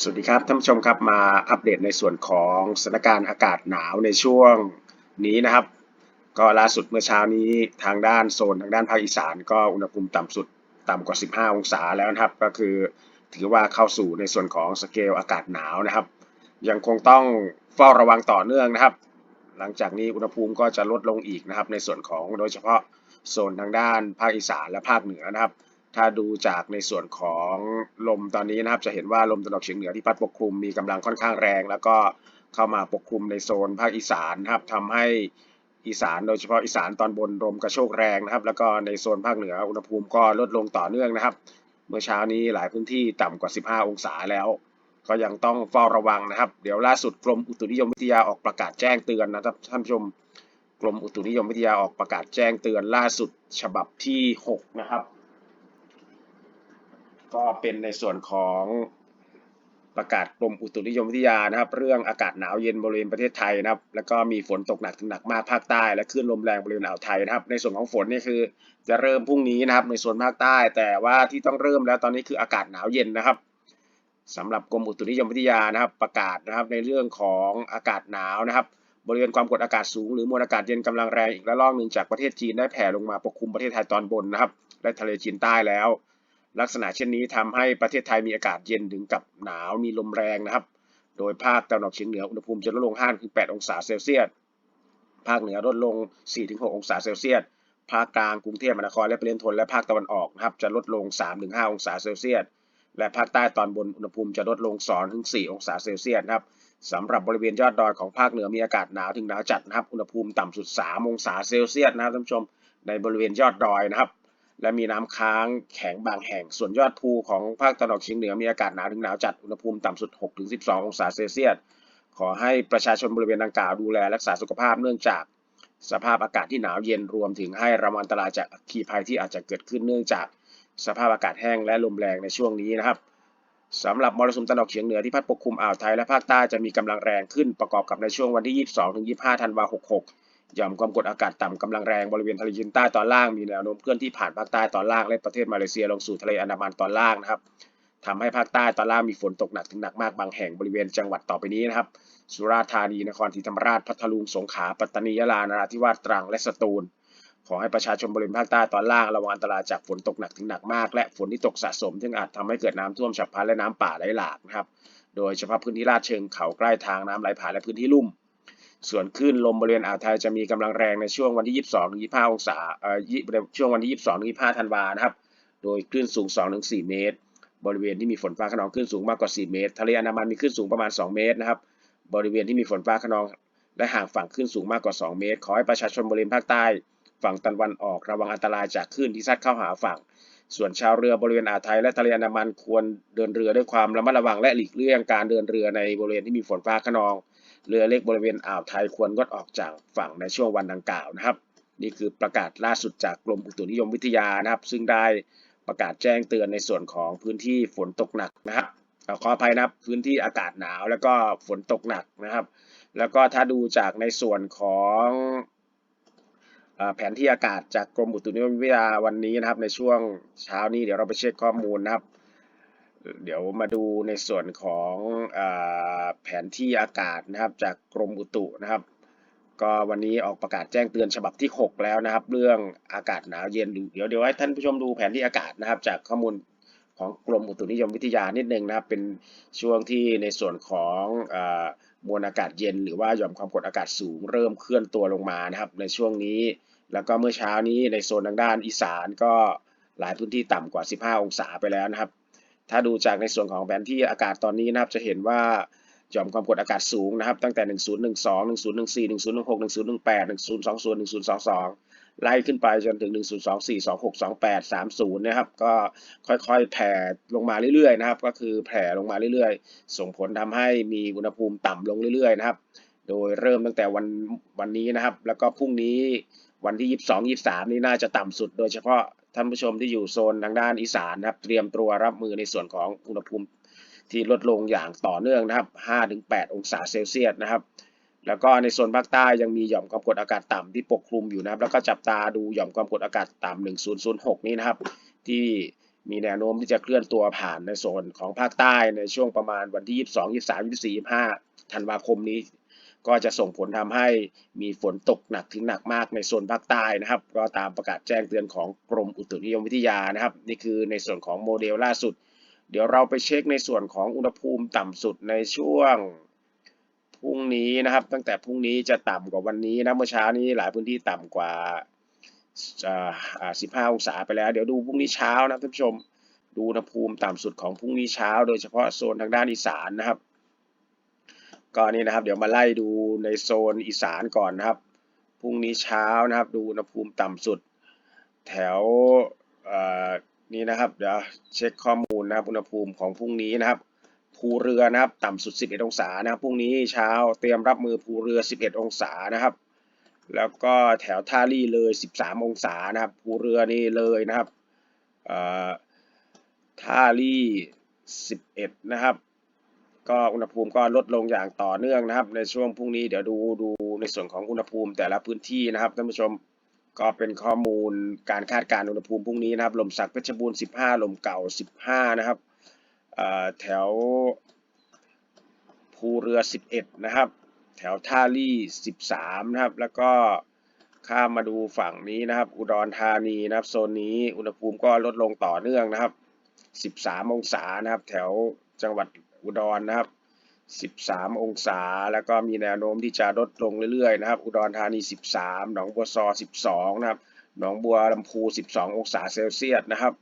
สวัสดีครับท่านผู้ชมครับมาอัปเดตในส่วนของสถานการณ์อากาศหนาวในช่วงนี้นะครับ ก็ล่าสุดเมื่อเช้านี้ทางด้านโซนทางด้านภาคอีสาน ก็อุณหภูมิต่ำสุดต่ำกว่า 15 องศาแล้วนะครับ ก็คือถือว่าเข้าสู่ในส่วนของสเกลอากาศหนาวนะครับ ยังคงต้องเฝ้าระวังต่อเนื่องนะครับ หลังจากนี้อุณหภูมิก็จะลดลงอีกนะครับ ในส่วนของโดยเฉพาะโซนทางด้านภาคอีสานและภาคเหนือนะครับ ถ้าดูจากในส่วนของลมตอนนี้นะครับ จะเห็นว่าลมตะวันออกเฉียงเหนือที่พัดปกคลุมมีกำลังค่อนข้างแรง แล้วก็เข้ามาปกคลุมในโซนภาคอีสานนะครับทำให้อีสานโดยเฉพาะอีสานตอนบนลมกระโชกแรงนะครับ แล้วก็ในโซนภาคเหนืออุณหภูมิก็ลดลงต่อเนื่องนะครับ เมื่อเช้านี้หลายพื้นที่ต่ำกว่า 15 องศาแล้ว ก็ยังต้องเฝ้าระวังนะครับ เดี๋ยวล่าสุดกรมอุตุนิยมวิทยาออกประกาศแจ้งเตือนนะครับท่านผู้ชมกรมอุตุนิยมวิทยาออกประกาศแจ้งเตือนล่าสุดฉบับที่ 6 นะครับ ก็เป็นในส่วนของประกาศกรมอุตุนิยมวิทยานะครับ เรื่องอากาศหนาวเย็นบริเวณประเทศไทยนะครับ แล้วก็มีฝนตกหนักถึงหนักมากภาคใต้ และคลื่นลมแรงบริเวณอ่าวไทยนะครับ ในส่วนของฝนนี่คือจะเริ่มพรุ่งนี้นะครับในส่วนภาคใต้ แต่ว่าที่ต้องเริ่มแล้วตอนนี้คืออากาศหนาวเย็นนะครับสำหรับกรมอุตุนิยมวิทยานะครับ ประกาศนะครับในเรื่องของอากาศหนาวนะครับ บริเวณความกดอากาศสูงหรือมวลอากาศเย็นกำลังแรงอีกระลอกหนึ่งจากประเทศจีนได้แผ่ลงมาปกคลุมประเทศไทยตอนบนนะครับและทะเลจีนใต้แล้ว ลักษณะเช่นนี้ทำให้ประเทศไทยมีอากาศเย็นถึงกับหนาวมีลมแรงนะครับ โดยภาคตะวันออกเฉียงเหนืออุณหภูมิจะลดลง5ถึง8องศาเซลเซียส ภาคเหนือลดลง4ถึง6องศาเซลเซียส ภาคกลางกรุงเทพมหานครและปริมณฑลและภาคตะวันออกนะครับจะลดลง3ถึง5องศาเซลเซียส และภาคใต้ตอนบนอุณหภูมิจะลดลง2ถึง4องศาเซลเซียสนะครับสำหรับบริเวณยอดดอยของภาคเหนือมีอากาศหนาวถึงหนาวจัดนะครับ อุณหภูมิต่ำสุด 3 องศาเซลเซียสนะครับท่านผู้ชม ในบริเวณยอดดอยนะครับ และมีน้ำค้างแข็งบางแห่ง ส่วนยอดภูของภาคตะวันออกเฉียงเหนือมีอากาศหนาวถึงหนาวจัด อุณหภูมิต่ำสุด 6-12 องศาเซลเซียส ขอให้ประชาชนบริเวณดังกล่าวดูแลรักษาสุขภาพเนื่องจากสภาพอากาศที่หนาวเย็นรวมถึงให้ระวังอันตรายจากอัคคีภัยที่อาจจะเกิดขึ้นเนื่องจากสภาพอากาศแห้งและลมแรงในช่วงนี้นะครับสำหรับมรสุมตะวันออกเฉียงเหนือที่พัดปกคลุมอ่าวไทยและภาคใต้จะมีกำลังแรงขึ้นประกอบกับในช่วงวันที่ 22-25 ธันวาคม 66 ย่อมความกดอากาศต่ำกำลังแรงบริเวณทะเลจีนใต้ตอนล่างมีแนวโน้มเคลื่อนที่ผ่านภาคใต้ตอนล่างและประเทศมาเลเซียลงสู่ทะเลอันดามันตอนล่างนะครับทำให้ภาคใต้ตอนล่างมีฝนตกหนักถึงหนักมากบางแห่งบริเวณจังหวัดต่อไปนี้นะครับ สุราษฎร์ธานีนครศรีธรรมราชพัทลุงสงขลาปัตตานียะลานราธิวาสตรังและสตูล ขอให้ประชาชนบริเวณภาคใต้ตอนล่างระวังอันตรายจากฝนตกหนักถึงหนักมาก และฝนที่ตกสะสมซึ่งอาจทำให้เกิดน้ำท่วมฉับพลันและน้ำป่าไหลหลากนะครับ โดยเฉพาะพื้นที่ลาดเชิงเขาใกล้ทางน้ำไหลผ่านและพื้นที่ลุ่ม ส่วนคลื่นลมบริเวณอ่าวไทยจะมีกำลังแรงในช่วงวันที่ 22ถึง25 องศาเอ่อช่วงวันที่ 22ถึง25 ธันวานะครับ โดยคลื่นสูง2-4เมตร บริเวณที่มีฝนฟ้าขนองคลื่นสูงมากกว่า 4 เมตร ทะเลอันดามันมีคลื่นสูงประมาณ 2 เมตรนะครับ บริเวณที่มีฝนฟ้าขนองและห่างฝั่งคลื่นสูงมากกว่า 2 เมตร ขอให้ประชาชนบริเวณภาคใต้ ฝั่งตะวันออกระวังอันตรายจากคลื่นที่ซัดเข้าหาฝั่ง ส่วนชาวเรือบริเวณอ่าวไทยและทะเลอันดามันควรเดินเรือด้วยความระมัดระวังและหลีกเลี่ยงการเดินเรือในบริเวณที่มีฝนฟ้าขนอง เรือเล็กบริเวณอ่าวไทยควรงดออกจากฝั่งในช่วงวันดังกล่าวนะครับ นี่คือประกาศล่าสุดจากกรมอุตุนิยมวิทยานะครับ ซึ่งได้ประกาศแจ้งเตือนในส่วนของพื้นที่ฝนตกหนักนะครับขออภัยนะครับพื้นที่อากาศหนาวแล้วก็ฝนตกหนักนะครับ แล้วก็ถ้าดูจากในส่วนของแผนที่อากาศจากกรมอุตุนิยมวิทยาวันนี้นะครับ ในช่วงเช้านี้เดี๋ยวเราไปเช็คข้อมูลนะครับ เดี๋ยวมาดูในส่วนของอแผนที่อากาศนะครับ จากกรมอุตุนะครับ ก็วันนี้ออกประกาศแจ้งเตือนฉบับที่ 6 แล้วนะครับ เรื่องอากาศหนาวเย็นเดี๋ยวเดี๋ยวให้ท่านผู้ชมดูแผนที่อากาศนะครับ จากข้อมูลของกรมอุตุนิยมวิทยานิดนึงนะครับ เป็นช่วงที่ในส่วนของมวลอากาศเย็น หรือว่าหย่อมความกดอากาศสูงเริ่มเคลื่อนตัวลงมานะครับ ในช่วงนี้ แล้วก็เมื่อเช้านี้ในโซนทางด้านอีสานก็หลายพื้นที่ต่ำกว่า 15 องศาไปแล้วนะครับ ถ้าดูจากในส่วนของแผนที่อากาศตอนนี้นะครับ จะเห็นว่าหย่อมความกดอากาศสูงนะครับ ตั้งแต่ 1012 1014 1016 1018 1020 1022 ไล่ขึ้นไปจนถึง 1024 26 28 30 นะครับ ก็ค่อยๆ แผ่ลงมาเรื่อยๆ นะครับ ก็คือแผ่ลงมาเรื่อยๆ ส่งผลทำให้มีอุณหภูมิต่ำลงเรื่อยๆ นะครับ โดยเริ่มตั้งแต่วันวันนี้นะครับ แล้วก็พรุ่งนี้วันที่ 22 23 นี่น่าจะต่ำสุด โดยเฉพาะ ท่านผู้ชมที่อยู่โซนทางด้านอีสานนะครับ เตรียมตัวรับมือในส่วนของอุณหภูมิที่ลดลงอย่างต่อเนื่องนะครับ 5-8 องศาเซลเซียสนะครับ แล้วก็ในโซนภาคใต้ยังมีหย่อมความกดอากาศต่ำที่ปกคลุมอยู่นะครับ แล้วก็จับตาดูหย่อมความกดอากาศต่ำ1006 นี้นะครับ ที่มีแนวโน้มที่จะเคลื่อนตัวผ่านในโซนของภาคใต้ในช่วงประมาณวันที่ 22 23 24 25 ธันวาคมนี้ ก็จะส่งผลทำให้มีฝนตกหนักถึงหนักมากในโซนภาคใต้นะครับ ก็ตามประกาศแจ้งเตือนของกรมอุตุนิยมวิทยานะครับ นี่คือในส่วนของโมเดลล่าสุด เดี๋ยวเราไปเช็คในส่วนของอุณหภูมิต่ำสุดในช่วงพรุ่งนี้นะครับ ตั้งแต่พรุ่งนี้จะต่ำกว่าวันนี้นะเมื่อเช้านี้หลายพื้นที่ต่ำกว่าอ่า15 องศาไปแล้ว เดี๋ยวดูพรุ่งนี้เช้านะท่านผู้ชม ดูอุณหภูมิต่ำสุดของพรุ่งนี้เช้า โดยเฉพาะโซนทางด้านอีสานนะครับ ก็นี่นะครับ เดี๋ยวมาไล่ดูในโซนอีสานก่อนนะครับพรุ่งนี้เช้านะครับ ดูอุณหภูมิต่ำสุด แถวนี้นะครับ เดี๋ยวเช็คข้อมูลนะครับอุณหภูมิของพรุ่งนี้นะครับภูเรือนะครับ ต่ำสุด 11 องศานะครับพรุ่งนี้เช้าเตรียมรับมือภูเรือ 11 องศานะครับ แล้วก็แถวท่าลี่เลย 13 องศานะครับภูเรือนี่เลยนะครับท่าลี่ 11 นะครับ ก็อุณหภูมิก็ลดลงอย่างต่อเนื่องนะครับ ในช่วงพรุ่งนี้เดี๋ยวดูดูในส่วนของอุณหภูมิแต่ละพื้นที่นะครับท่านผู้ชมก็เป็นข้อมูลการคาดการณ์อุณหภูมิพรุ่งนี้นะครับลมสักเพชรบูรณ์ 15 ลมเก่า 15 นะครับแถวภูเรือ 11 นะครับ แถวท่าลี่ 13 นะครับ แล้วก็ข้ามมาดูฝั่งนี้นะครับ อุดรธานีนะครับโซนนี้อุณหภูมิก็ลดลงต่อเนื่องนะครับ 13 องศานะครับ แถวจังหวัด อุดรนะครับ 13 องศา แล้วก็มีแนวโน้มที่จะลดลงเรื่อยๆนะครับ อุดรธานี 13 หนองบัวซอ 12 นะครับ หนองบัวลำพู 12 องศาเซลเซียสนะครับ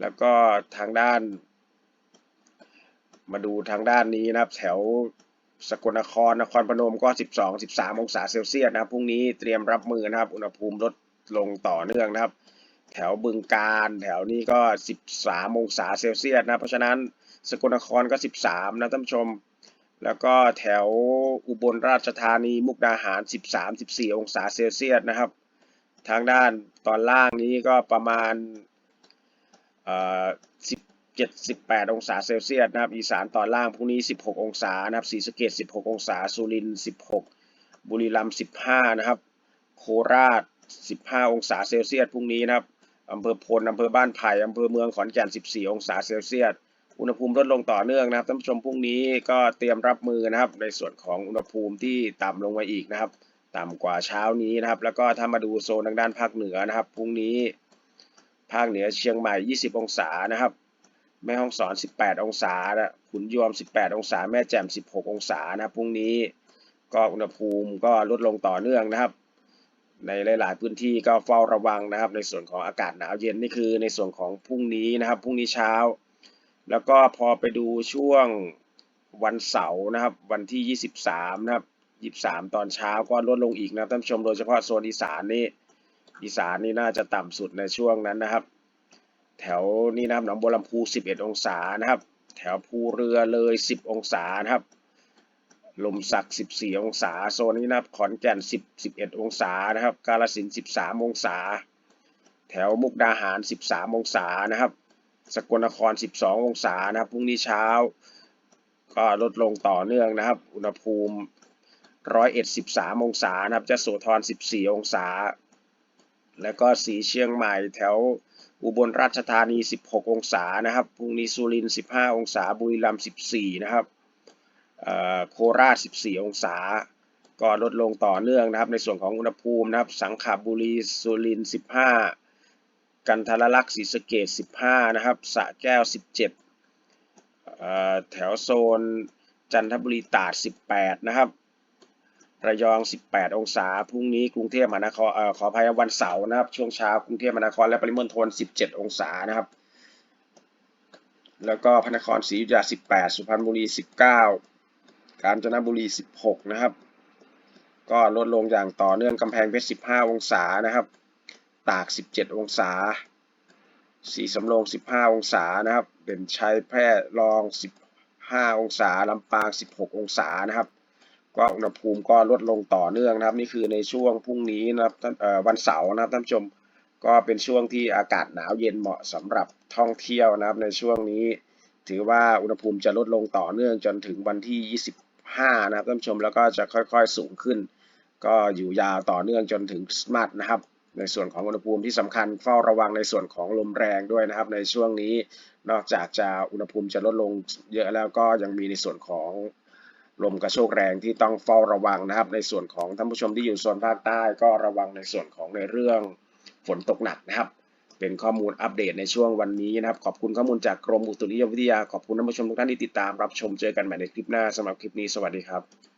แล้วก็ทางด้าน มาดูทางด้านนี้นะครับ แถวสกลนคร นครพนมก็ 12 13 องศาเซลเซียสนะครับ พรุ่งนี้เตรียมรับมือนะครับ อุณหภูมิลดลงต่อเนื่องนะครับ แถวบึงการ แถวนี้ก็ 13 องศาเซลเซียสนะ เพราะฉะนั้น สกลนครก็ 13 นะท่านผู้ชม แล้วก็แถวอุบลราชธานีมุกดาหาร 13 14 องศาเซลเซียสนะครับ ทางด้านตอนล่างนี้ก็ประมาณเอ่อ17 18 องศาเซลเซียสนะครับ อีสานตอนล่างพรุ่งนี้ 16 องศานะครับศรีสะเกษ16 องศา สุรินทร์16 บุรีรัมย์15 นะครับ โคราช 15 องศาเซลเซียสพรุ่งนี้นะครับอำเภอพลอำเภอบ้านไผ่อำเภอเมืองขอนแก่น 14 องศาเซลเซียส อุณหภูมิลดลงต่อเนื่องนะครับท่านผู้ชมพรุ่งนี้ก็เตรียมรับมือนะครับ ในส่วนของอุณหภูมิที่ต่ำลงมาอีกนะครับ ต่ำกว่าเช้านี้นะครับ แล้วก็ถ้ามาดูโซนทางด้านภาคเหนือนะครับพรุ่งนี้ภาคเหนือเชียงใหม่ 20 องศานะครับ แม่ฮ่องสอน 18 องศาขุนยวม 18 องศา แม่แจ่ม 16 องศานะครับพรุ่งนี้ก็อุณหภูมิก็ลดลงต่อเนื่องนะครับ ในหลาย ๆ พื้นที่ก็เฝ้าระวังนะครับ ในส่วนของอากาศหนาวเย็นนี่คือในส่วนของพรุ่งนี้นะครับพรุ่งนี้เช้า แล้วก็พอไปดูช่วงวันเสาร์นะครับ วันที่ 23 นะครับ 23 ตอนเช้าก็ลดลงอีกนะท่านผู้ชมโดยเฉพาะโซนอีสานนี่อีสานนี่น่าจะต่ำสุดในช่วงนั้นนะครับ แถวนี้นะครับหนองบัวลำพู 11 องศานะครับ แถวภูเรือเลย 10 องศานะครับลมสัก14 องศา โซนนี้นะครับ ขอนแก่น 10 11 องศานะครับ กาฬสิน 13 องศา แถวมุกดาหาร 13 องศานะครับ สกลนคร 12 องศานะครับพรุ่งนี้เช้า ก็ลดลงต่อเนื่องนะครับ อุณหภูมิร้อยเอ็ดสิบสามองศานะครับจะโสธร 14 องศา แล้วก็สีเชียงใหม่แถวอุบลราชธานี 16 องศานะครับพรุ่งนี้สุรินทร์ 15 องศา บุรีรัมย์ 14 นะครับโคราช 14 องศา ก็ลดลงต่อเนื่องนะครับ ในส่วนของอุณหภูมินะครับ สังขบุรี สุรินทร์ 15 กันทารลักษ์ศรีสะเกษ15 นะครับสะแก้ว 17 แถวโซนจันทบุรีตาด 18 นะครับ ระยอง 18 องศา พรุ่งนี้กรุงเทพมหานครอขออภัยวันเสาร์นะครับ ช่วงเช้ากรุงเทพมหานครและปริมณฑล17 องศานะครับ แล้วก็พระนครศรีอยุธยา 18 สุพรรณบุรี 19 กาญจนบุรี 16 นะครับ ก็ลดลงอย่างต่อเนื่องกำแพงเพชร 15 องศานะครับ ตาก 17 องศา สีสำโรง 15 องศานะครับเด่นชัยแพร่รอง 15 องศาลำปาง 16 องศานะครับ ก็อุณหภูมิก็ลดลงต่อเนื่องนะครับ นี่คือในช่วงพรุ่งนี้นะครับวันเสาร์นะครับท่านผู้ชมก็เป็นช่วงที่อากาศหนาวเย็นเหมาะสำหรับท่องเที่ยวนะครับ ในช่วงนี้ ถือว่าอุณหภูมิจะลดลงต่อเนื่องจนถึงวันที่ 25 นะครับท่านผู้ชมแล้วก็จะค่อยๆสูงขึ้น ก็อยู่ยาวต่อเนื่องจนถึงคริสต์มาสนะครับ ในส่วนของอุณหภูมิที่สำคัญเฝ้าระวังในส่วนของลมแรงด้วยนะครับ ในช่วงนี้นอกจากจะอุณหภูมิจะลดลงเยอะแล้วก็ยังมีในส่วนของลมกระโชกแรงที่ต้องเฝ้าระวังนะครับ ในส่วนของท่านผู้ชมที่อยู่โซนภาคใต้ก็ระวังในส่วนของในเรื่องฝนตกหนักนะครับ เป็นข้อมูลอัปเดตในช่วงวันนี้นะครับ ขอบคุณข้อมูลจากกรมอุตุนิยมวิทยาขอบคุณท่านผู้ชมทุกท่านที่ติดตามรับชมเจอกันใหม่ในคลิปหน้าสำหรับคลิปนี้สวัสดีครับ